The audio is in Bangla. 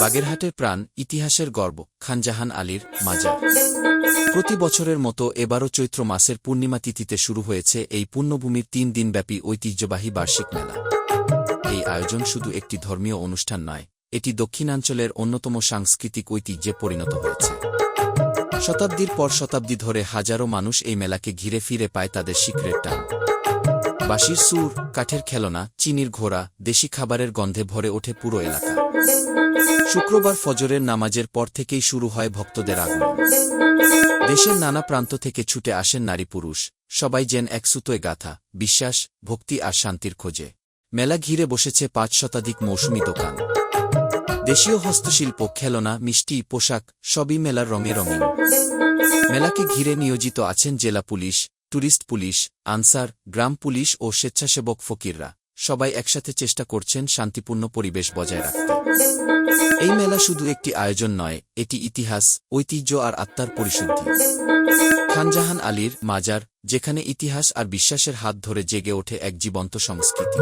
বাগেরহাটের প্রাণ ইতিহাসের গর্ব, খানজাহান আলীর মাজার। প্রতি বছরের মতো এবারও চৈত্র মাসের পূর্ণিমা তিথিতে শুরু হয়েছে এই পুণ্যভূমির তিন দিনব্যাপী ঐতিহ্যবাহী বার্ষিক মেলা। এই আয়োজন শুধু একটি ধর্মীয় অনুষ্ঠান নয়, এটি দক্ষিণাঞ্চলের অন্যতম সাংস্কৃতিক ঐতিহ্যে পরিণত হয়েছে। শতাব্দীর পর শতাব্দী ধরে হাজারো মানুষ এই মেলাকে ঘিরে ফিরে পায় তাদের শিখরের টান। বাঁশির সুর, কাঠের খেলনা, চিনির ঘোড়া, দেশি খাবারের গন্ধে ভরে ওঠে পুরো এলাকা। শুক্রবার ফজরের নামাজের পর থেকেই শুরু হয় ভক্তদের আগমন। দেশের নানা প্রান্ত থেকে ছুটে আসেন নারী পুরুষ। সবাই যেন এক সুতোয় গাথা, বিশ্বাস, ভক্তি আর শান্তির খোঁজে। মেলা ঘিরে বসেছে পাঁচ শতাধিক মৌসুমি দোকান। দেশীয় হস্তশিল্প, খেলনা, মিষ্টি, পোশাক, সবই মেলার রঙে রঙিন। মেলাকে ঘিরে নিয়োজিত আছেন জেলা পুলিশ ট্যুরিস্ট পুলিশ, আনসার, গ্রাম পুলিশ ও স্বেচ্ছাসেবক ফকিররা সবাই একসাথে চেষ্টা করছেন শান্তিপূর্ণ পরিবেশ বজায় রাখতে। এই মেলা শুধু একটি আয়োজন নয়, এটি ইতিহাস, ঐতিহ্য আর আত্মার পরিশুদ্ধি। খানজাহান আলীর মাজার, যেখানে ইতিহাস আর বিশ্বাসের হাত ধরে জেগে ওঠে এক জীবন্ত সংস্কৃতি।